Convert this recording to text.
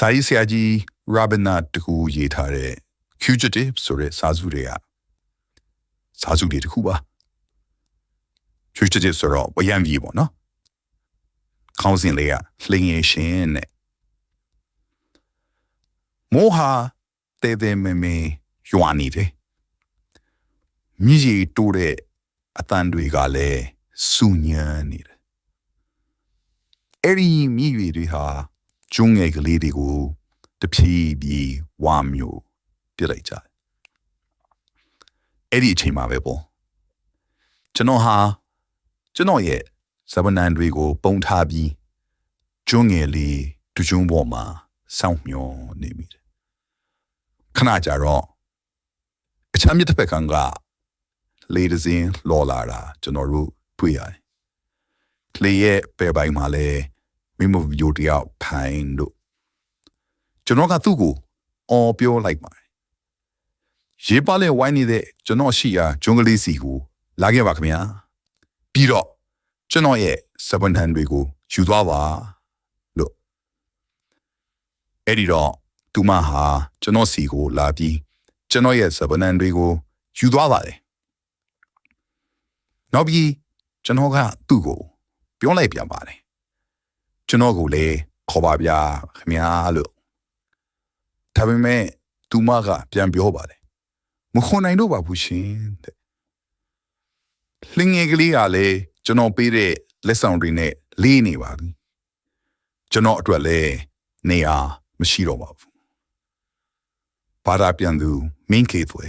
စာရေးဆရာကြီး Rabindranath တကူရေးထားတဲ့ Fugitive ဆိုတဲ့စာစုတွေကစာစုတွေတစ်ခုပါ Fugitive ဆိုတော့ဝရမ်းကြီးပေါ့နော်ခေါင်းစဉ်လေးကလှင်ရရှင်တဲ့မောဟာတဲတဲမဲမဲရွာနေတယ်မြည်ရီတိုးတဲ့အတန်တွေကလည်းစူညံနေတယ်အဲ့ဒီမြည်ရီတွေဟာ ကျုံငယ်ကလေးတွေကိုတဖြည်းဖြည်းဝါမျိုးပြစ်လိုက်ကြတယ်အဲ့ဒီအချိန်မှာပဲပေါ့ကျွန်တော်ဟာကျွန်တော်ရဲ့ဇဗနန်တွေကို ပုံထားပြီးကျုံငယ်လေးဒူးကျုံပေါ်မှာစောင့်မျောနေမိတယ်ခဏကြာတော့အချမ်းမြစ်တစ်ဖက်ကကလေဒဇင်းလော်လာတာကျွန်တော်တို့တွေ့ရတယ်။လေရဲ့ပယ်ပိုင်းမှာလည်း မိမဗီဒီယိုတယောက်ဖိုင်တို့ကျွန်တော်ကသူ့ကိုအော်ပြောလိုက်ပါတယ်။ရေးပါလေဝိုင်းနေတဲ့ကျွန်တော်ရှိရာဂျုံကလေးစီကိုလာခဲ့ပါခင်ဗျာ။ပြီးတော့ကျွန်တော်ရဲ့စပန်ဟန်တွေကိုယူသွားပါလို့အဲ့ဒီတော့သူမဟာကျွန်တော်စီကိုလာပြီးကျွန်တော်ရဲ့စပန်ဟန်တွေကိုယူသွားပါတယ်နောက်ပြီးကျွန်တော်ကသူ့ကိုပြောလိုက်ပြန်ပါတယ် ကျွန်တော်ကိုလည်းခေါ်ပါဗျာခင်ဗျာလို့ဒါပေမဲ့သူမကပြန်ပြောပါတယ်မခွန်နိုင်တော့ပါဘူးရှင်တဲ့လင်းငယ်ကလေးကလည်းကျွန်တော်ပေးတဲ့လက်ဆောင်တွေနဲ့လေးနေပါပြီကျွန်တော်အတွက်လည်းနေရာမရှိတော့ပါဘူးဘာသာပြန်သူမင်းကေသွဲ